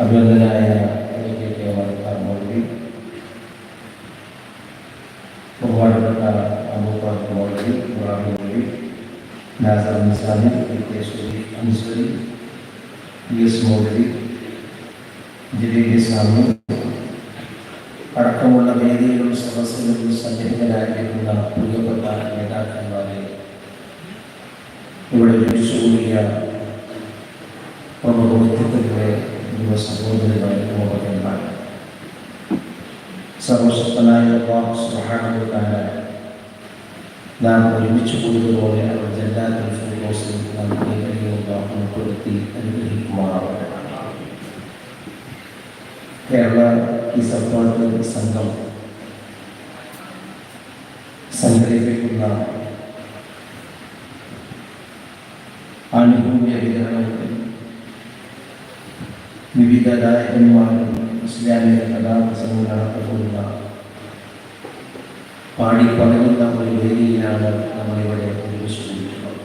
അഭിനന്ദനായ K K വാർത്താർ മൗലവി ബഹുമാനപ്പെട്ട അബൂബക്കർ മൗലവി ഇബ്രാഹിം മൗലവി Nasar Nizami P K Sharif Ansari P S മൗലവി ജലീൽ സ്വാമി അടക്കമുള്ള വേദിയിലും സദസ്സിലും സന്നിഹിതരായിരിക്കുന്ന പ്രിയപ്പെട്ട നേതാക്കന്മാരെ ഇവിടെ വിളിച്ചുകൂടിയ പ്രമുഖ വ്യക്തിത്വത്തിലെ യുവ സഹോദരങ്ങളെ യുവകന്മാർ സർവശക്തനായ സുഹാനുഭവത്തായ നാം ഒരുമിച്ച് കൂടിയതുപോലെ അവർ ജല്ലാത്തിൽ ഫിറോസിൽ നാം ഏകീകൃത ഉൾപ്പെടുത്തി അനുഗ്രഹിക്കുമാറാവട്ടെ കേരള ഈ സപ്പോർട്ട് സംഘം സംഘടിപ്പിക്കുന്ന ആനുകൂല്യ വിതരണത്തിൽ വിവിധ നായകന്മാരും ഇസ്ലാമിക കഥാപ്രസംഗം നടത്തപ്പെടുന്ന പാടി പറയുന്ന ഒരു വേദിയിലാണ് നമ്മളിവിടെ ഒരുമിച്ചിരിക്കുന്നത്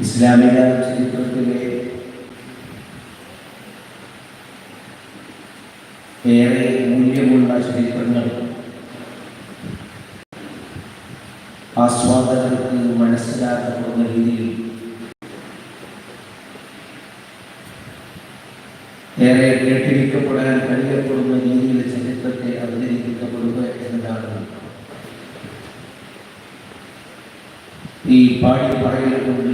ഇസ്ലാമിക ചരിത്രത്തിലെ ഏറെ മൂല്യമുള്ള ചരിത്രങ്ങൾ ആസ്വാദകർക്ക് മനസ്സിലാക്കപ്പെടുന്ന രീതിയിൽ ഏറെ കേട്ടിരിക്കപ്പെടാൻ കഴിയപ്പെടുന്ന രീതിയിൽ ചരിത്രത്തെ അവതരിപ്പിക്കപ്പെടുക എന്നതാണ് ഈ പാടി പറയൽ കൊണ്ട്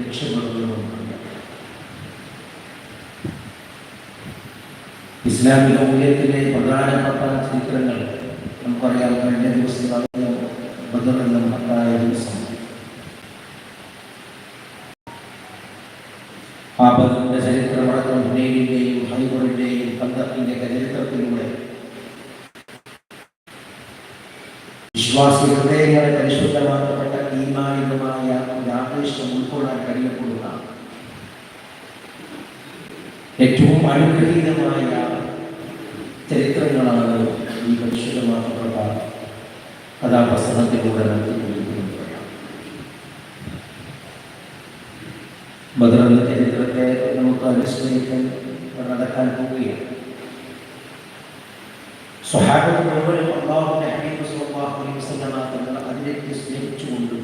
ലക്ഷ്യപ്പെടുന്നതും ഇസ്ലാമിക മൂല്യത്തിലെ പ്രധാനപ്പെട്ട ചരിത്രങ്ങൾ നമുക്കറിയാം. കഴിഞ്ഞ ദിവസം ബദർ മഹത്തായ ദിവസം ബദറിന്റെ ചരിത്രമടക്കം ഹുനൈനിന്റെയും ഹൈബറിന്റെയും കന്തക്കിന്റെ ചരിത്രത്തിലൂടെ വിശ്വാസി ഹൃദയങ്ങളെ പരിശുദ്ധമാക്കപ്പെട്ട തീമാനികമായ ഒരു ആവേശം ഉൾക്കൊള്ളാൻ കഴിയപ്പെടുന്ന ഏറ്റവും അനുഗ്രഹീതമായ ചരിത്രങ്ങളാണ് ഈ പരിശുദ്ധമാക്കപ്പെട്ട കഥാപ്രസംഗത്തിലൂടെ നടത്തിക്കൊണ്ടിരിക്കുന്നത് നമുക്ക് അനുസ്മരിക്കാൻ നടക്കാൻ പോവുകയാണ്. സ്വഹാബത്ത് മുഴുവനും അള്ളാഹുവിന്റെ ഹബീബ് അലൈഹി വസല്ലമ തങ്ങൾ അതിലേക്ക് സ്നേഹിച്ചുകൊണ്ട്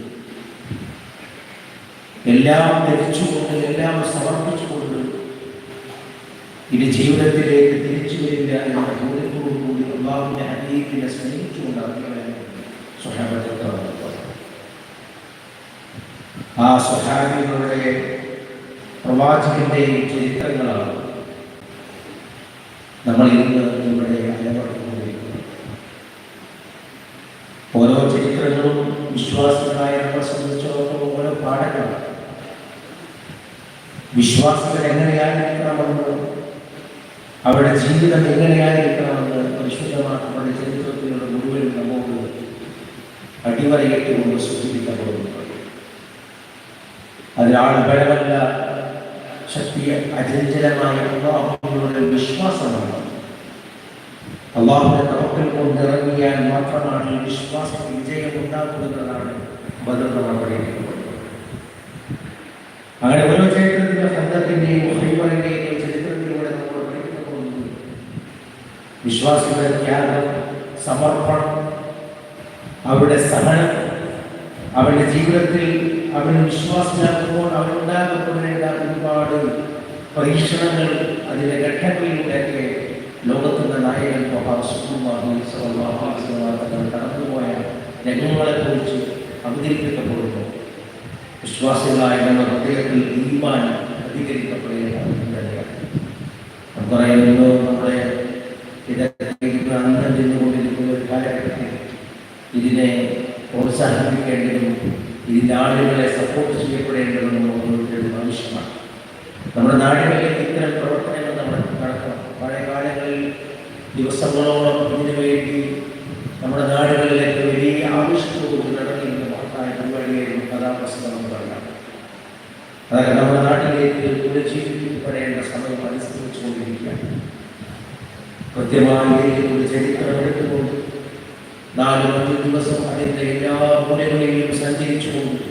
എല്ലാം ധരിച്ചുകൊണ്ട് എല്ലാം സമർപ്പിച്ചുകൊണ്ട് ഇനി ജീവിതത്തിലേക്ക് തിരിച്ചു വരില്ല എന്ന ബോധ്യത്തോടുകൂടി അള്ളാഹുവിന്റെ ഹബീബിനെ സ്നേഹിച്ചുകൊണ്ട് അറിയാൻ സ്വഹാബത്തെ ആ സ്വഹാബികളുടെ പ്രവാചകന്റെയും ചരിത്രങ്ങളാണ്. നമ്മൾ ഇന്ന് ഇവിടെ അലപ്പെടുത്തുകൊണ്ടിരിക്കുന്നത് ഓരോ ചരിത്രങ്ങളും വിശ്വാസികളായ നമ്മളെ സംബന്ധിച്ചിടത്തോളം ഓരോ പാഠങ്ങളാണ്. വിശ്വാസികൾ എങ്ങനെയായിരിക്കണമെന്ന് അവരുടെ ജീവിതം എങ്ങനെയായിരിക്കണമെന്ന് പരിശുദ്ധമാക്കപ്പെട്ട ചരിത്രത്തിലുള്ള മുഴുവൻ നമ്മോട് അടിവരയിട്ടുകൊണ്ട് സൂചിപ്പിക്കപ്പെടുന്നു അതിലാണ് ബലമല്ല ശക്തി അചഞ്ചലമായ അള്ളാഹുവിനോട് വിശ്വാസമാണ്. അള്ളാഹുവിന്റെ തവക്കൽ കൊണ്ടിറങ്ങിയാൽ മാത്രമാണ് വിശ്വാസം വിജയം ഉണ്ടാക്കുന്നതാണ് ബദർ നമ്മൾ പഠിക്കുന്നത് അങ്ങനെ ഓരോ ചരിത്രത്തിലെ ബന്ധത്തിന്റെയും ഹൈബറിന്റെയും ചരിത്രത്തിലൂടെ നമ്മൾ പഠിക്കുന്നു വിശ്വാസികളുടെ ത്യാഗം സമർപ്പണം അവരുടെ സഹനം അവരുടെ ജീവിതത്തിൽ അവന് വിശ്വാസമാക്കുമ്പോൾ അവനുണ്ടാകപ്പെടുന്ന ഒരുപാട് പരീക്ഷണങ്ങൾ അതിന്റെ ഘട്ടങ്ങളിലൂടെയൊക്കെ ലോകത്തിന്റെ നായകൻ കടന്നുപോയ രംഗങ്ങളെക്കുറിച്ച് അവതരിപ്പിക്കപ്പെടുന്നു. വിശ്വാസികളായ നമ്മുടെ ഹൃദയത്തിൽ ഈമാൻ അധികരിക്കപ്പെടുകയാണ് നമുക്കറിയുന്നു നമ്മുടെ ഇതൊക്കെ അന്നം ചെന്നുകൊണ്ടിരിക്കുന്ന ഒരു കാലഘട്ടത്തിൽ ഇതിനെ പ്രോത്സാഹിപ്പിക്കേണ്ടതും ഇതിന്റെ ആളുകളെ സപ്പോർട്ട് ചെയ്യപ്പെടേണ്ടതും ആവശ്യമാണ്. നമ്മുടെ നാടുകളിൽ ഇത്തരം പ്രവർത്തനങ്ങൾ നമ്മൾ നടക്കണം പഴയ കാലങ്ങളിൽ ദിവസങ്ങളോളം ഇതിനു വേണ്ടി നമ്മുടെ നാടുകളിലേക്ക് വലിയ ആവശ്യത്തോട് നടന്നിരുന്ന മഹത്തായ പരിപാടിയായിരുന്നു കഥാപ്രസംഗം എന്ന് പറയാം അതായത് നമ്മുടെ നാട്ടിലേക്ക് പുനരുജ്ജീവിക്കപ്പെടേണ്ട സമയം അനുസരിച്ചുകൊണ്ടിരിക്കുകയാണ്. കൃത്യമായ ഒരു ചരിത്രം എടുത്തുകൊണ്ട് നാല് അഞ്ച് ദിവസം അതിന്റെ എല്ലാ മൂലകളിലും സഞ്ചരിച്ചുകൊണ്ട്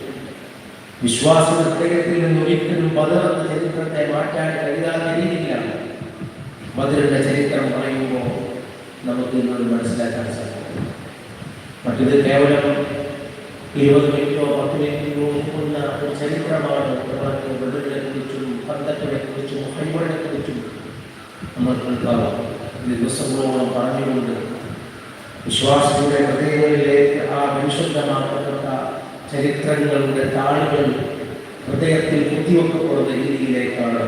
വിശ്വാസം അദ്ദേഹത്തിൽ നിന്ന് ഒരിക്കലും ബദറിന്റെ ചരിത്രത്തെ മാറ്റാൻ കഴിയാത്ത രീതിയിലാണ്. ബദറിന്റെ ചരിത്രം പറയുമ്പോൾ നമുക്ക് ഇന്നത് മനസ്സിലാക്കാൻ സാധിക്കും. മറ്റത് കേവലം ഇരുപത് മിനിറ്റോ പത്ത് മിനിറ്റോ ഒതുക്കുന്ന ഒരു ചരിത്രമാണ് നമ്മൾക്ക് ബദറിനെ കുറിച്ചും പന്തത്തിനെ കുറിച്ചും ഹൈബറിനെ കുറിച്ചും നമ്മൾ കേൾക്കാറുണ്ട് ദിവസങ്ങളോളം പറഞ്ഞുകൊണ്ട് വിശ്വാസത്തിന്റെ പ്രത്യേകതയിലേക്ക് ആ പരിശുദ്ധമാക്കപ്പെട്ട ചരിത്രങ്ങളുടെ താളുകൾ ഹൃദയത്തിൽ കുത്തിവെക്കപ്പെടുന്ന രീതിയിലേക്കാണ്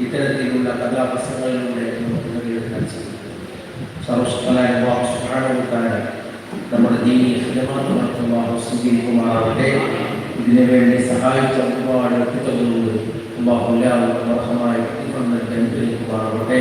ഇത്തരത്തിലുള്ള കഥാപ്രസംഗങ്ങളിലൂടെ നമുക്ക് നേരിടാൻ സാധിക്കും സർവശക്തനായ അല്ലാഹു സുബ്ഹാനഹു വ നമ്മുടെ ദീനി ഹിതമാർക്ക് അല്ലാഹു സ്വീകരിക്കുമാറാവട്ടെ ഇതിനു വേണ്ടി സഹായിച്ച ഒരുപാട് വ്യക്തിത്വങ്ങളുണ്ട്. പ്രതിഫലം നൽകി അനുഗ്രഹിക്കുമാറാവട്ടെ